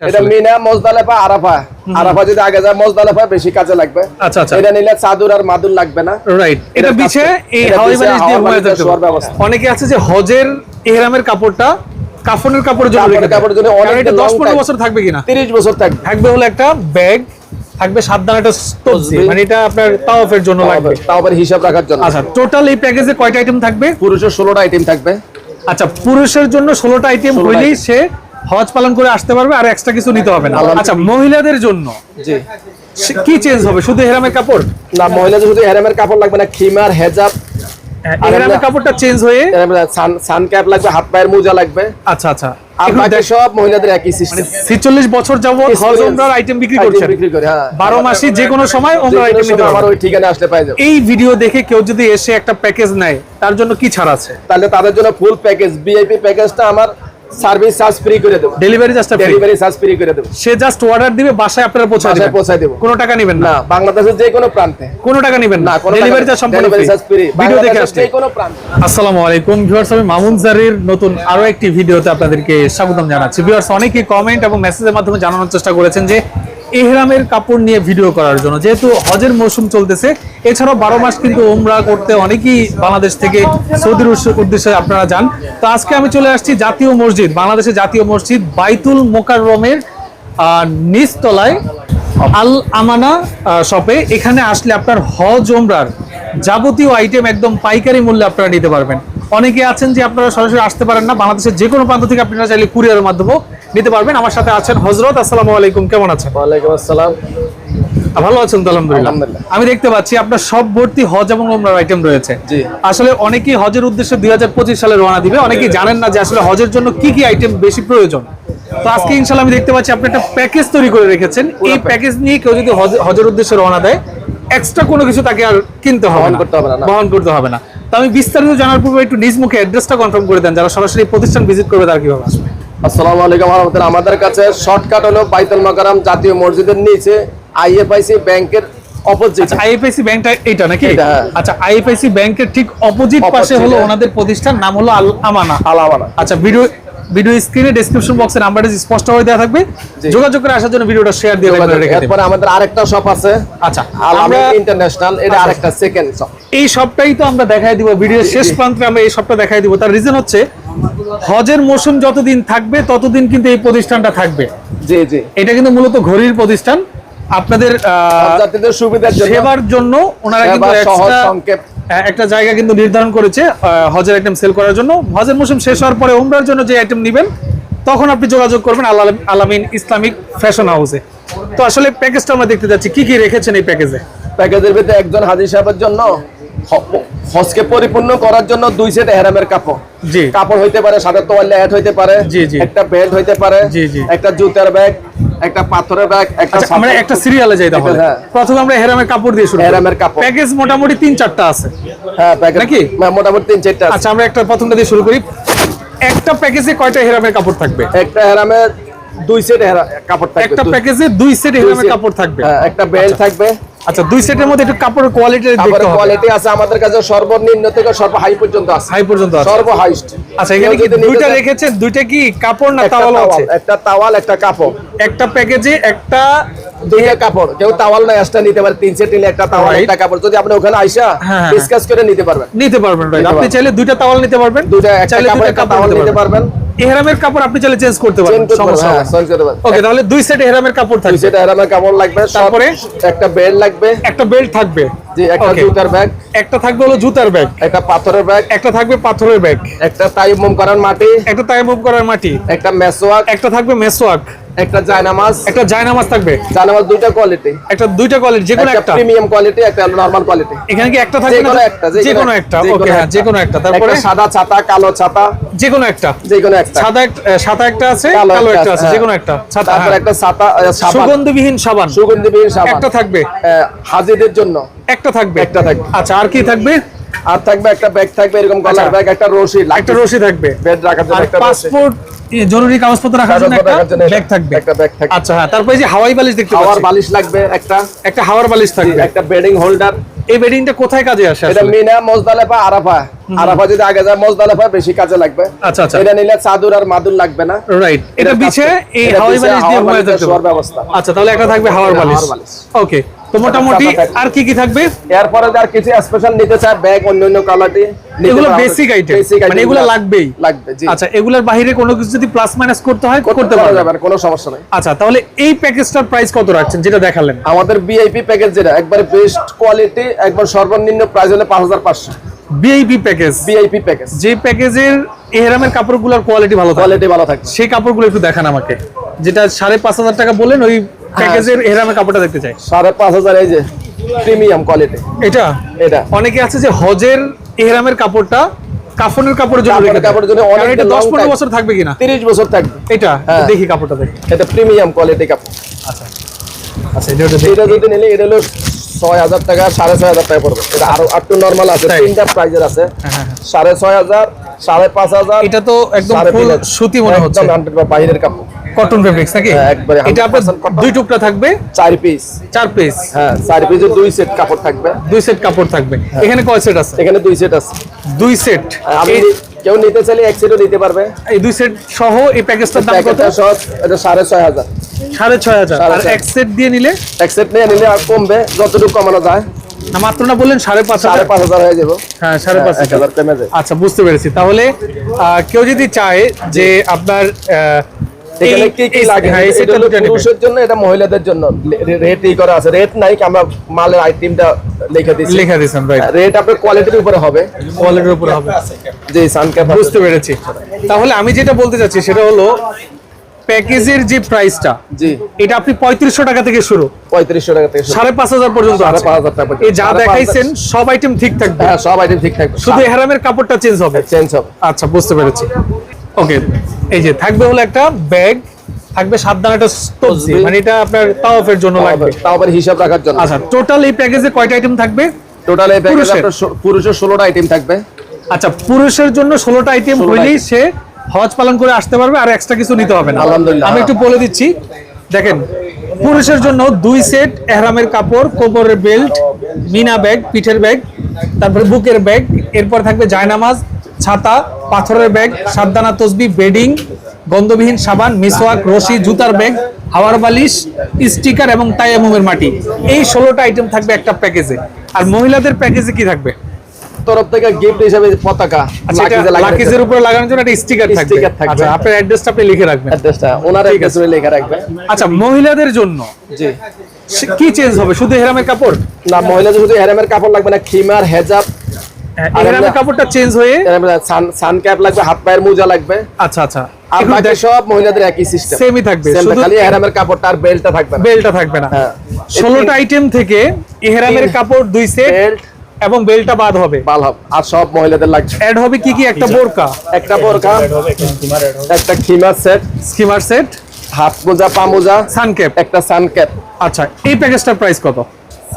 এটা মিনা মজদালেফা আরাফা। আরাফা যদি আগে যায় মজদালেফা বেশি কাজে লাগবে। আচ্ছা, আচ্ছা। এটা নিলে চাদর আর মাদুর লাগবে না। রাইট এটা এটা এই হাওয়াই বালিশ দিয়ে ঘুমায় বালিশ থাকতে শোয়ার পারবে। ব্যবস্থা। অনেকে আছে যে হজের কাপড়টা কাফনের কাপড়ের জন্য রেখে জন্য অনেক। বছর থাকবে কিনা? 30 বছর থাকবে। থাকবে হলো একটা ব্যাগ থাকবে সাত একটা তসবি মানে এটা আপনার তাওয়াফের জন্য লাগবে। হিসাব রাখার জন্য। আচ্ছা টোটাল এই প্যাকেজে কয়টা আইটেম থাকবে? পুরুষের ষোলোটা আইটেম থাকবে। আচ্ছা পুরুষের জন্য ষোলোটা আইটেম 16টা হইলেই সে হজ পালন করে আসতে পারবে আর এক্সট্রা কিছু নিতে হবে না। আচ্ছা মহিলাদের জন্য জি। কি চেঞ্জ হবে? শুধু হেরামের কাপড়? না মহিলাদের শুধু হেরামের কাপড় লাগবে না খিমার হেজাব। হেরামের কাপড়টা চেঞ্জ হয়ে সান সান ক্যাপ লাগবে হাত পায়ের মোজা লাগবে। আচ্ছা আচ্ছা। সব মহিলাদের একই সিস্টেম বছর যাবত হজ ওমরার আইটেম বিক্রি করছেন। বিক্রি করে হ্যাঁ। বারো মাসে যে কোনো সময় যে ওমরার কোনো আইটেম নিতে সময় আমার ওই ঠিকানা আসলে পাই যাবে। এই ভিডিও দেখে কেউ যদি এসে একটা প্যাকেজ নেয় তার জন্য কি ছাড় আছে? তাহলে তাদের জন্য ফুল প্যাকেজ ভিআইপি প্যাকেজটা আমার সার্ভিস চার্জ ফ্রি করে দেবো। ডেলিভারি চার্জটা ডেলিভারি চার্জ ফ্রি করে দেবো। সে জাস্ট অর্ডার দিবে বাসায় আপনারা পৌঁছে বাসায় দিবেন। পৌঁছায় কোনো টাকা নেবেন না। না বাংলাদেশের যে কোনো প্রান্তে। কোনো টাকা নেবেন না। না ডেলিভারি চার্জ সম্পূর্ণ delivery free। Charge free video দেখে আসলে যে কোনো প্রান্তে। আসসালামু আলাইকুম ভিউয়ার্স আমি মামুন জারির নতুন আরও একটি ভিডিওতে আপনাদেরকে স্বাগতম জানাচ্ছি। ভিউয়ার্স অনেকেই কমেন্ট এবং মেসেজের মাধ্যমে জানানোর চেষ্টা করেছেন যে ইহরামের কাপড় নিয়ে ভিডিও করার জন্য। যেহেতু হজের মৌসুম চলতেছে, এছাড়াও বারো মাস কিন্তু ওমরা করতে অনেকেই বাংলাদেশ থেকে সৌদির উদ্দেশ্য- আপনারা যান। তো আজকে আমি চলে আসছি জাতীয় মসজিদ, বাংলাদেশের জাতীয় মসজিদ বাইতুল মোকাররমের নিচতলায় আল আমানা শপে। এখানে আসলে আপনার হজ ওমরার যাবতীয় আইটেম একদম পাইকারি মূল্যে আপনারা নিতে পারবেন। অনেকে আছেন যে আপনারা সরাসরি আসতে পারেন না। বাংলাদেশের যে কোনো প্রান্ত থেকে আপনারা চাইলে কুরিয়ারের মাধ্যমেও নিতে পারবেন। আমার সাথে আছেন হজরত আসসালামু আলাইকুম। কেমন আছেন? ওয়ালাইকুম আসসালাম। ভালো আছেন তো আলহামদুলিল্লাহ। আমি দেখতে পাচ্ছি আপনার সব ভর্তি হজ এবং ওমরার আইটেম রয়েছে। আসলে অনেকেই হজের উদ্দেশ্যে দুই সালে রওনা দিবে। অনেকেই জানেন না যে আসলে হজের জন্য কি কি আইটেম বেশি প্রয়োজন। তো আজকে ইনশাল্লাহ আমি দেখতে পাচ্ছি আপনি একটা প্যাকেজ তৈরি করে রেখেছেন। এই প্যাকেজ নিয়ে কেউ যদি হজ- হজের উদ্দেশ্যে রওনা দেয় এক্সট্রা কোনো কিছু তাকে আর কিনতে হবে না। বহন করতে হবে না। তো আমি বিস্তারিত জানার পূর্বে একটু নিজ মুখে অ্যাড্রেসটা কনফার্ম করে দেন। যারা সরাসরি প্রতিষ্ঠান ভিজিট করবে তারা কীভাবে আসবে? আসসালামু আলাইকুম রহমতুল্লাহ। আমাদের কাছে শর্টকাট হলো বাইতুল মাকারাম জাতীয় মসজিদের নিচে আইএফআইসি ব্যাংকের অপোজিট আইএফআইসি ব্যাংকটা এটা নাকি। আচ্ছা আইএফআইসি ব্যাংকের ঠিক অপোজিট পাশে হলো। ওনাদের প্রতিষ্ঠান নাম হলো আল আমানা। আলামানা আচ্ছা ভিডিও ভিডিও স্ক্রিনে ডেসক্রিপশন বক্সে নাম্বারটা স্পষ্ট হয়ে দেওয়া থাকবে যোগাযোগ করে আসার জন্য ভিডিওটা শেয়ার দিয়ে রেখে আমাদের আরেকটা শপ আছে। আচ্ছা আমরা ইন্টারন্যাশনাল এটা আচ্ছা। আরেকটা সেকেন্ড শপ এই তো আমরা দেখাই দিব ভিডিওর শেষ প্রান্তে আমরা এই সবটা দেখাই দিব। তার রিজন হচ্ছে হজের মৌসুম যতদিন থাকবে ততদিন কিন্তু এই প্রতিষ্ঠানটা থাকবে। জি জি। এটা কিন্তু মূলত ঘড়ির প্রতিষ্ঠান। আপনাদের যাত্রীদের সুবিধার জন্য সেবার জন্য ওনারা কিন্তু একটা জায়গা কিন্তু নির্ধারণ করেছে হজের আইটেম সেল করার জন্য। হজের মৌসুম শেষ হওয়ার পরে উমরার জন্য যে আইটেম নেবেন তখন আপনি যোগাযোগ করবেন আল আলামিন ইসলামিক ফ্যাশন হাউসে। তো আসলে প্যাকেজটা আমরা দেখতে যাচ্ছি কি কি রেখেছেন এই প্যাকেজে প্যাকেজের ভিতরে একজন হাজির সাহেবের জন্য হজকে পরিপূর্ণ করার জন্য দুই সেট হেরামের কাপড় জি কাপড় হইতে পারে সাথে তোয়ালে অ্যাড হইতে পারে জি, জি। একটা বেল্ট হইতে পারে জি, জি। একটা জুতার ব্যাগ একটা পাথরের ব্যাগ একটা আচ্ছা আমরা একটা সিরিয়ালে যাই তাহলে হ্যাঁ। প্রথমে আমরা হেরামের কাপড় দিয়ে শুরু হেরামের কাপড়। প্যাকেজ মোটামুটি তিন চারটা আছে হ্যাঁ প্যাকেট নাকি? মোটামুটি তিন চারটা আছে। আচ্ছা আমরা একটা প্রথমটা দিয়ে শুরু করি একটা প্যাকেজে কয়টা হেরামের কাপড় থাকবে একটা হেরামের দুই সেট কাপড় থাকবে একটা প্যাকেজে দুই সেট হেরামের কাপড় থাকবে হ্যাঁ একটা বেল্ট থাকবে আচ্ছা দুই সেটের মধ্যে একটু কাপড়ের কোয়ালিটি দেখতে হবে। কোয়ালিটি আছে আমাদের কাছে সর্বনিম্ন থেকে সর্ব হাই পর্যন্ত আছে। হাই পর্যন্ত আছে। সর্ব হাইস্ট আচ্ছা এখানে কি দুইটা রেখেছেন? দুইটা কি কাপড় না তাওয়াল আছে? একটা তাওয়াল একটা কাপড়। একটা প্যাকেজে একটা দুইটা কাপড়। কেউ তাওয়াল না এক্সট্রা নিতে পারে তিন সেট নিলে একটা তাওয়াল একটা কাপড়। যদি আপনি ওখানে আইসা হ্যাঁ, হ্যাঁ। ডিসকাস করে নিতে পারবেন। নিতে পারবেন আপনি চাইলে দুইটা তাওয়াল নিতে পারবেন। দুইটা একটা চাইলে কাপড় দুইটা একটা তাওয়াল নিতে পারবেন। এহরামের কাপড় আপনি চাইলে চেঞ্জ করতে পারবেন সমস্যা হ্যাঁ না। চেঞ্জ করতে পারেন ওকে তাহলে দুই সেট এহরামের কাপড় থাকবে। সেট এহরামের কাপড় লাগবে তারপরে? একটা বেল্ট লাগবে। একটা বেল্ট থাকবে। জি একটা জুতার ব্যাগ একটা থাকবে হলো জুতার ব্যাগ একটা পাথরের ব্যাগ একটা থাকবে পাথরের ব্যাগ একটা তাইমুম করার মাটি। একটা তাইমুম করার মাটি। একটা মেসওয়াক একটা থাকবে মেসোয়াক একটা জায়নামাজ। একটা জায়নামাজ থাকবে। জায়নামাজ দুইটা কোয়ালিটি একটা দুইটা কোয়ালিটি যে কোনো একটা প্রিমিয়াম কোয়ালিটি একটা নরমাল কোয়ালিটি এখানে কি একটা থাকবে না? একটা যে কোনো একটা ওকে হ্যাঁ যে কোনো একটা। তারপরে? সাদা ছাতা কালো ছাতা। যে কোনো একটা। যে কোনো একটা। সাদা একটা সাদা একটা আছে কালো একটা আছে, আছে যে হ্যাঁ। কোনো একটা। ছাতা তারপর হ্যাঁ। একটা ছাতা সাবান। সুগন্ধবিহীন সাবান। সুগন্ধিবিহীন সাবান। একটা থাকবে। হাজিদের জন্য। একটা থাকবে। একটা থাকবে। আচ্ছা আর কি থাকবে? আর থাকবে একটা ব্যাগ থাকবে এরকম গলার আচ্ছা। ব্যাগ একটা রশি একটা রশি থাকবে। বেড রাখার জন্য একটা পাসপোর্ট জরুরি কাগজপত্র রাখার জন্য একটা ব্যাগ থাকবে। একটা ব্যাগ থাকবে। আচ্ছা হ্যাঁ তারপরে যে হাওয়াই বালিশ দেখতে পাচ্ছি। বালিশ লাগবে একটা। একটা হাওয়ার বালিশ থাকবে। একটা বেডিং হোল্ডার এই বেডিংটা কোথায় কাজে আসে এটা মিনা মজদালেফা আরাফা। আরাফা যদি আগে যায় মজদালেফা বেশি কাজে লাগবে। আচ্ছা, আচ্ছা। এটা নিলে চাদর আর মাদুর লাগবে না। রাইট এটা বিছে এই হাওয়াই বালিশ দিয়ে হাওয়ার শোয়ার পারবে। ব্যবস্থা। আচ্ছা তাহলে একটা থাকবে হাওয়ার হাওয়ার বালিশ। ওকে তো মোটামুটি আর কি কি থাকবে? এরপরে যার কিছু স্পেশাল নিতে চায় ব্যাগ অন্য অন্য কালারটি এগুলো বেসিক আইটেম মানে এগুলো লাগবেই। লাগবে জি। আচ্ছা এগুলোর বাইরে কোনো কিছু যদি প্লাস মাইনাস করতে হয় করতে কোনো সমস্যা নাই। আচ্ছা তাহলে এই প্যাকেজটার প্রাইস কত রাখছেন যেটা দেখালেন? আমাদের ভিআইপি প্যাকেজ যেটা একবারে বেস্ট কোয়ালিটি একবার সর্বনিম্ন প্রাইস হলে পাঁচ হাজার পাঁচশো। বিআইপি প্যাকেজ ভিআইপি প্যাকেজ যে প্যাকেজের এহরামের কাপড়গুলোর কোয়ালিটি ভালো থাকে। কোয়ালিটি ভালো থাকবে সেই কাপড়গুলো একটু দেখান আমাকে। যেটা সাড়ে পাঁচ হাজার টাকা বললেন ওই প্যাকেজের এহরামের কাপড়টা দেখতে চাই। সাড়ে পাঁচ হাজার এই যে প্রিমিয়াম কোয়ালিটি এটা? এটা। অনেকে আছে যে হজের এহরামের কাপড়টা কাফনের কাপড়ের জন্য রেখে কাপড়ের জন্য অনেক এটা দশ long পনেরো time। বছর থাকবে কিনা? তিরিশ বছর থাকবে। এটা? হ্যাঁ। দেখি কাপড়টা দেখি। এটা প্রিমিয়াম কোয়ালিটি কাপড়। আচ্ছা। আচ্ছা এটা ওটা দেখি। এটা যদি নিলে এটা হলো ছয় হাজার টাকা সাড়ে ছয় হাজার টাকা পড়বে। এটা আরও একটু নর্মাল আছে তিনটা প্রাইজের আছে। হ্যাঁ, হ্যাঁ, হ্যাঁ। সাড়ে ছয় হাজার সাড়ে পাঁচ হাজার এটা তো একদম। সুতি মনে হচ্ছে। একদম 100 বা বাইরের কাপড়। কটন ফেব্রিক্স নাকি? হ্যাঁ, একবারে এটা আপনার দুই টুকরা থাকবে? চার পিস চার পিস হ্যাঁ চার পিসের দুই সেট কাপড় থাকবে। দুই সেট কাপড় থাকবে। এখানে কয় সেট আছে? এখানে দুই সেট আছে। দুই সেট আমি কেউ নিতে চাইলে এক সেটও নিতে পারবে। এই দুই সেট সহ এই প্যাকেজটার দাম কত? সহ এটা সাড়ে ছয় হাজার। সাড়ে ছয় হাজার। আর এক সেট দিয়ে নিলে? এক সেট নিয়ে নিলে আর কমবে যতটুকু কমানো যায়। মাত্র না বললেন সাড়ে পাঁচ সাড়ে পাঁচ হাজার হয়ে যাব। হ্যাঁ সাড়ে পাঁচ হাজার। আচ্ছা বুঝতে পেরেছি। তাহলে কেউ যদি চায় যে আপনার এখানে কি কি লাগে? এই এটা সেটটা হলো দুটো নেবে। পুরুষের জন্য এটা মহিলাদের জন্য। রেট ই করা আছে। রেট নাই আমরা মালের আইটেমটা লিখে দিচ্ছি লেখা দিয়েছেন রাইট রেট আপনার কোয়ালিটির উপরে হবে। কোয়ালিটির উপর হবে। যে সানক্যাপ বুঝতে পেরেছি। তাহলে আমি যেটা বলতে চাচ্ছি সেটা হলো প্যাকেজের যে প্রাইসটা জি। এটা আপনি পঁয়ত্রিশশো টাকা থেকে শুরু। পঁয়ত্রিশশো টাকা থেকে সাড়ে পাঁচ হাজার পর্যন্ত সাড়ে পাঁচ হাজার টাকা এই যা দেখাইছেন সব আইটেম ঠিক থাকবে। হ্যাঁ সব আইটেম ঠিক থাকবে। শুধু হেরামের কাপড়টা চেঞ্জ হবে। চেঞ্জ হবে। আচ্ছা বুঝতে পেরেছি। ওকে এই যে থাকবে হলো একটা ব্যাগ থাকবে তসবি। মানে এটা আপনার তাওয়াফের জন্য লাগবে। তাও আবার হিসাব রাখার জন্য। আচ্ছা টোটাল এই প্যাকেজে কয়টা আইটেম থাকবে? টোটাল এই প্যাকেজে আপনার পুরুষের ষোলোটা আইটেম থাকবে। আচ্ছা পুরুষের জন্য ষোলোটা আইটেম 16টা হইলেই সে হজ পালন করে আসতে পারবে আর এক্সট্রা কিছু নিতে হবে না। আলহামদুলিল্লাহ। আমি একটু বলে দিচ্ছি দেখেন পুরুষের জন্য দুই সেট এহরামের কাপড় কোমরের বেল্ট মিনা ব্যাগ পিঠের ব্যাগ তারপরে বুকের ব্যাগ এরপর থাকবে জায়নামাজ ছাতা পাথরের ব্যাগ সাতদানা তসবি বেডিং গন্ধবিহীন সাবান মিসওয়াক রশি জুতার ব্যাগ হাওয়ার বালিশ স্টিকার এবং তাইয়ামুমের মাটি। এই ষোলোটা আইটেম থাকবে একটা প্যাকেজে আর মহিলাদের প্যাকেজে কি থাকবে? তরফ থেকে গিফট হিসাবে পতাকা আচ্ছা লাকিজের উপরে লাগানোর জন্য একটা স্টিকার থাকবে। থাকবে। আচ্ছা আপনার অ্যাড্রেসটা আপনি লিখে রাখবেন। অ্যাড্রেসটা ওনার অ্যাড্রেসে লেখা রাখবে আচ্ছা মহিলাদের জন্য? জি। কি চেঞ্জ হবে? শুধু হেরামের কাপড়? না মহিলাদের শুধু হেরামের কাপড় লাগবে না খিমার হেজাব আর কাপড়টা চেঞ্জ হয়ে? সান সান ক্যাপ লাগবে হাত পায়ের মোজা লাগবে। আচ্ছা আচ্ছা। আর বাকি সব মহিলাদের একই সিস্টেম সেমই থাকবে। শুধু খালি হেরামের কাপড়টা আর বেল্টটা থাকবে না। বেল্টটা থাকবে না। হ্যাঁ। ষোলোটা আইটেম থেকে ইহরামের কাপড় দুই সেট বেল্ট এবং বেল্টটা বাদ হবে। বাল হবে। আর সব মহিলাদের লাগবে। অ্যাড হবে কি কি? একটা বোরকা। একটা বোরকা একটা খিমার সেট স্কিমার সেট হাত মোজা পা মোজা সানক্যাপ একটা সান ক্যাপ আচ্ছা এই প্যাকেজটার প্রাইস কত?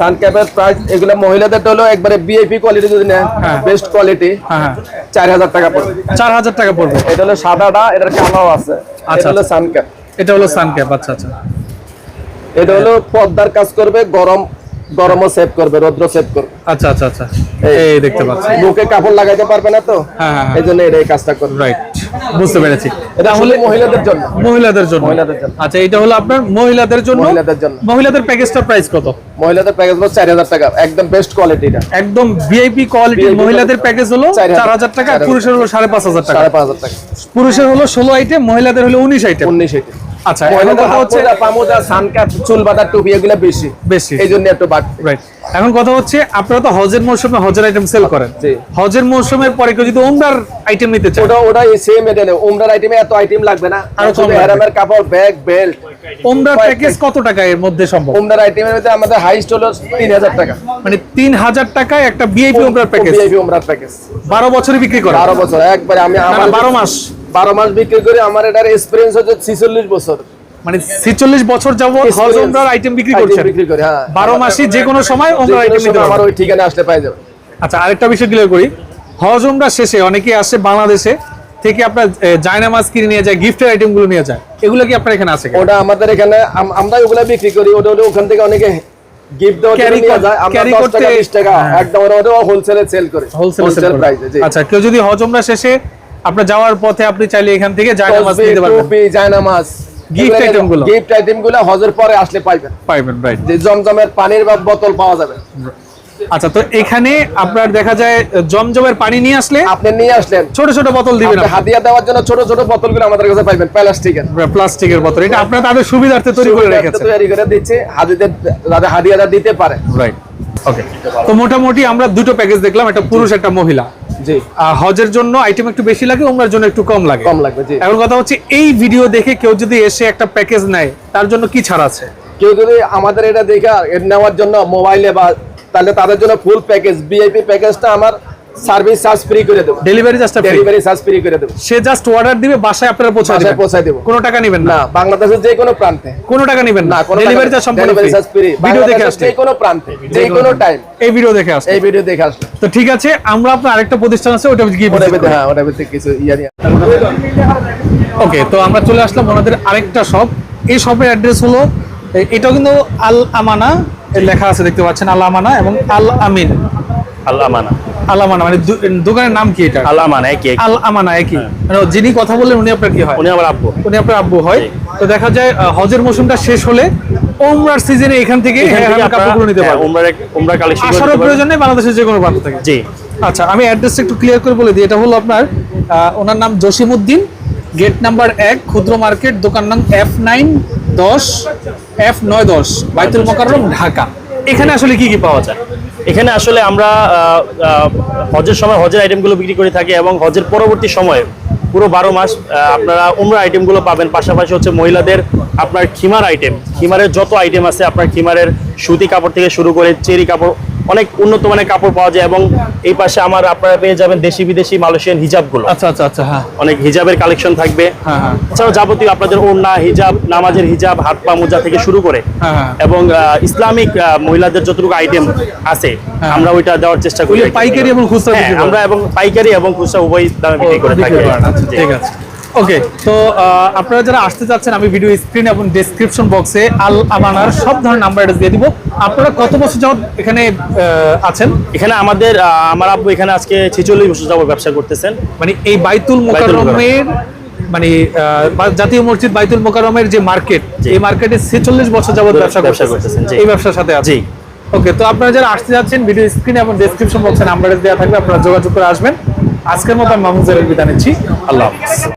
সান ক্যাপের প্রাইস এগুলো মহিলাদের হলো একবারে বিআইপি কোয়ালিটি যদি হ্যাঁ। বেস্ট কোয়ালিটি হ্যাঁ হ্যাঁ। চার হাজার টাকা পড়বে। চার হাজার টাকা পড়বে। এটা হলো সাদাটা এটার কালাও আছে। আচ্ছা, হলো সান ক্যাপ এটা হলো সানক্যাপ আচ্ছা আচ্ছা। এটা হলো পর্দার কাজ করবে গরম গরমও সেভ করবে রৌদ্র সেভ করবে। আচ্ছা আচ্ছা আচ্ছা। এই- দেখতে পাচ্ছি। মুখে কাপড় লাগাইতে পারবে না তো? হ্যাঁ, হ্যাঁ, হ্যাঁ। এই জন্য এটা এই কাজটা করবে। রাইট বুঝতে পেরেছি। এটা হলো মহিলাদের জন্য। মহিলাদের জন্য। মহিলাদের জন্য। আচ্ছা এটা হলো আপনার মহিলাদের জন্য। মহিলাদের জন্য। মহিলাদের প্যাকেজটার প্রাইস কত? মহিলাদের প্যাকেজ হলো চার হাজার টাকা। একদম বেস্ট কোয়ালিটি এটা। একদম ভিআইপি কোয়ালিটি মহিলাদের প্যাকেজ হলো চার হাজার- চার হাজার টাকা পুরুষের হলো সাড়ে পাঁচ হাজার টাকা। সাড়ে পাঁচ হাজার টাকা। পুরুষের হলো ষোলো আইটেম মহিলাদের হলো উনিশ আইটেম উনিশ এটি আচ্ছা এখন কথা হচ্ছে মোজা, সানকাপ চুল বাঁধার টুপি এগুলো বেশি। বেশি। এই জন্য একটু বাড়তি। রাইট এখন কথা হচ্ছে আপনারা তো হজের মৌসুমে হজের আইটেম সেল করেন। হজের মৌসুমের পরে কেউ যদি ওমরার আইটেম নিতে চায়। ওটা ওটা সেম এটা উমরার আইটেমে এত আইটেম লাগবে না। আর কম লাগবে। কাপড় ব্যাগ বেল্ট ওমরার প্যাকেজ কত টাকা এর মধ্যে সম্ভব? উমরার আইটেমের মধ্যে আমাদের হাইস্ট হলো তিন হাজার টাকা। মানে তিন হাজার টাকায় একটা ভিআইপি প্যাকেজ ভিআইপি উমরার প্যাকেজ বারো বছরে বিক্রি করে বারো বছর। একবারে আমি না, আমার না, বারো মাস। বারো মাস বিক্রি করে আমার এটার এক্সপিরিয়েন্স হচ্ছে ছিচল্লিশ বছর। মানে ছিচল্লিশ বছর যাবত হজ ওমরার আইটেম বিক্রি করছেন। বিক্রি করে হ্যাঁ। বারো মাসই যে কোনো সময় যে ওমরার আইটেম নিতে আমার ওই ঠিকানা আসলে পাই যাবে। আচ্ছা আরেকটা বিষয় ক্লিয়ার করি। হজ শেষে অনেকে আসে বাংলাদেশে থেকে আপনার কিনে নিয়ে যায় গিফটের আইটেমগুলো নিয়ে যায়। এগুলো কি আপনার এখানে আছে ওটা আমাদের এখানে আম- আমরা ওগুলা বিক্রি করি। ওটা ওখান থেকে অনেকে গিফট দেওয়ার জন্য নিয়ে যায়। আমরা 10 টাকা 20 টাকা হ্যাঁ। একদম ওর হোলসেলে সেল করে। হোলসেল হোলসেল প্রাইসে আচ্ছা কেউ যদি হজমরা শেষে আপনার যাওয়ার পথে আপনি চাইলে এখান থেকে জায়নামাজ নিতে পারবেন। টুপি জায়নামাজ Gift item গুলো। গিফট আইটেমগুলো হজের পরে আসলে পাইবেন। পাইবেন রাইট যে জমজমের পানির বা বোতল পাওয়া যাবে। আচ্ছা তো এখানে আপনার দেখা যায় জমজমের পানি নিয়ে আসলে আপনি নিয়ে আসলেন। ছোট ছোট বোতল দিবেন আপনি হাদিয়া দেওয়ার জন্য ছোট ছোট বোতলগুলো আমাদের কাছে পাইবেন প্লাস্টিকের। প্লাস্টিকের বোতল এটা আপনার তাদের সুবিধার্থে তৈরি করে রেখেছেন। তৈরি করে দিচ্ছে হাদিদের যাতে হাদিয়াটা দিতে পারে। রাইট ওকে তো মোটামুটি আমরা দুটো প্যাকেজ দেখলাম একটা পুরুষ একটা মহিলা। জি। হজের জন্য আইটেম একটু বেশি লাগে ওমরার জন্য একটু কম লাগে। কম লাগবে জি। এখন কথা হচ্ছে এই ভিডিও দেখে কেউ যদি এসে একটা প্যাকেজ নেয় তার জন্য কি ছাড় আছে? কেউ যদি আমাদের এটা দেখে নেওয়ার জন্য মোবাইলে বা তাহলে তাদের জন্য ফুল প্যাকেজ ভিআইপি প্যাকেজটা আমার সার্ভিস চার্জ ফ্রি করে দেবো। ডেলিভারি ডেলিভারি চার্জ ফ্রি করে দেবো। সে জাস্ট অর্ডার দিবে বাসায় আপনারা পৌঁছে দেবো। কোনো টাকা নেবেন না। বাংলাদেশের যে কোনো প্রান্তে। কোনো টাকা নেবেন না। ডেলিভারি চার্জ সম্পূর্ণ ফ্রি ভিডিও দেখে আসলে যে কোনো প্রান্তে যে কোনো টাইম এই ভিডিও দেখে আসলে এই ভিডিও দেখে আসলে তো ঠিক আছে আমরা আপনার আরেকটা প্রতিষ্ঠান আছে ওটা গিয়ে visit হ্যাঁ ওটা কিছু ইয়া ওকে তো আমরা চলে আসলাম ওনাদের আরেকটা শপ এই শপের অ্যাড্রেস হলো এ- এটাও কিন্তু আল আমানা লেখা আছে দেখতে পাচ্ছেন আল আমানা এবং আল আমিন আল্লাহ আল আমানা মানে দোকানের নাম কি এটা? আল্লাহ মানা একই। একই। একই মানে যিনি কথা বললেন উনি আপনার কি হয়? উনি আমার আব্বু উনি আপনার আব্বু হয়। তো দেখা যায় হজের মৌসুমটা শেষ হলে ওমরার সিজনে এখান থেকে হ্যাঁ, কাপড়গুলো নিতে হ্যাঁ, পারবেন। উমরার এক- উমরার কালেকশন আসারও প্রয়োজন বাংলাদেশের যে কোনো প্রান্ত থেকে। জি। আচ্ছা আমি অ্যাড্রেসটা একটু ক্লিয়ার করে বলে দিই। এটা হলো আপনার ওনার নাম জসিমউদ্দিন গেট নাম্বার এক ক্ষুদ্র মার্কেট দোকান নাম এফ নাইন দশ এফ নয় দশ বাইতুল মোকাররম ঢাকা। এখানে আসলে কি কি পাওয়া যায়? এখানে আসলে আমরা হজের সময় হজের আইটেমগুলো বিক্রি করে থাকি এবং হজের পরবর্তী সময়ে পুরো বারো মাস আপনারা উমরা আইটেমগুলো পাবেন। পাশাপাশি হচ্ছে মহিলাদের আপনার খিমার আইটেম খিমারের যত আইটেম আছে, আপনার খিমারের সুতি কাপড় থেকে শুরু করে চেরি কাপড় অনেক উন্নত মানের কাপড় পাওয়া যায় এবং এই পাশে আমার আপনারা পেয়ে যাবেন দেশি বিদেশি মালয়েশিয়ান হিজাবগুলো আচ্ছা আচ্ছা আচ্ছা হ্যাঁ অনেক হিজাবের কালেকশন থাকবে হ্যাঁ হ্যাঁ এছাড়াও যাবতীয় আপনাদের ওড়না হিজাব নামাজের হিজাব হাত পা মোজা থেকে শুরু করে হ্যাঁ। এবং ইসলামিক মহিলাদের যতটুকু আইটেম আছে আমরা ওইটা দেওয়ার চেষ্টা করি। পাইকারি এবং খুচরা? আমরা এবং পাইকারি এবং খুচরা উভয় দামে বিক্রি করে থাকি আচ্ছা। ঠিক আছে ওকে তো আপনারা যারা আসতে চাচ্ছেন আমি ভিডিও স্ক্রিন এবং ডেসক্রিপশন বক্সে আল আমানার সব ধরনের নাম্বার দিয়ে দিব। আপনারা কত বছর যাবত এখানে আছেন? এখানে আমাদের আমার আব্বু এখানে আজকে ছেচল্লিশ বছর যাবত ব্যবসা করতেছেন। মানে এই বাইতুল মোকাররমের মানে জাতীয় মসজিদ বাইতুল মোকাররমের যে মার্কেট। এই মার্কেটে ছেচল্লিশ বছর যাবত ব্যবসা ব্যবসা করতেছেন এই ব্যবসার সাথে আছে জি। ওকে তো আপনারা যারা আসতে যাচ্ছেন ভিডিও স্ক্রিন এবং ডেসক্রিপশন বক্সে নাম্বার দেওয়া থাকবে আপনারা যোগাযোগ করে আসবেন। আজকের মতো আমি মাহমুদ জারের বিদায় নিচ্ছি। আল্লাহ হাফিজ।